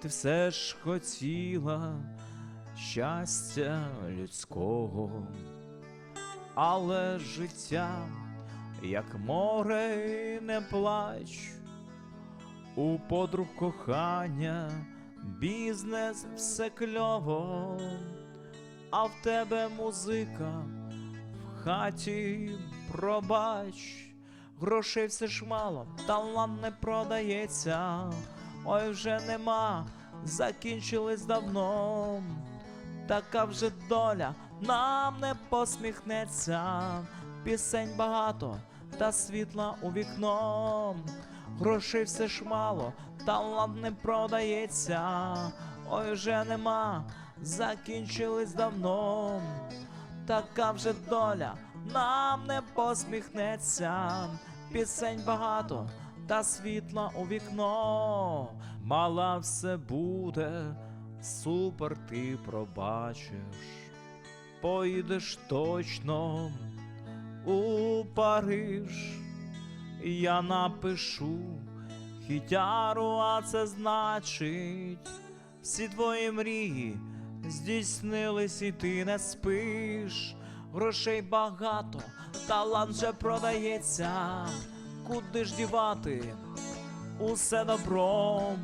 ти все ж хотіла щастя людського, але життя, як море, і не плач, у подруг кохання, бізнес все кльово, а в тебе музика в хаті пробач. Грошей все ж мало, талант не продається, ой вже нема, закінчились давно. Така вже доля нам не посміхнеться, пісень багато та світла у вікно. Грошей все ж мало, талант не продається, ой вже нема, закінчились давно. Така вже доля нам не посміхнеться, пісень багато та світла у вікно. Мала все буде, супер ти пробачиш, поїдеш точно у Париж. Я напишу хітяру, а це значить всі твої мрії здійснились, і ти не спиш. Грошей багато, талант вже продається. Ж дівати? Усе добром,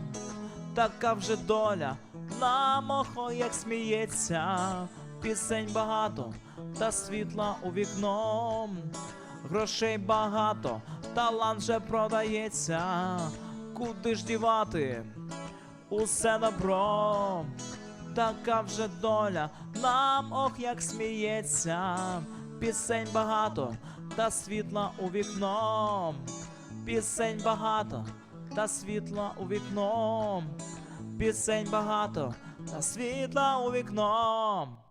така вже доля, нам охо як сміється, пісень багато, та світла у вікном. Грошей багато, талант вже продається. Куди ж дівати? Усе добром, така вже доля, нам ох як сміється, пісень багато, та світла у вікном, пісень багато, та світла у вікном, пісень багато, та світла у вікном.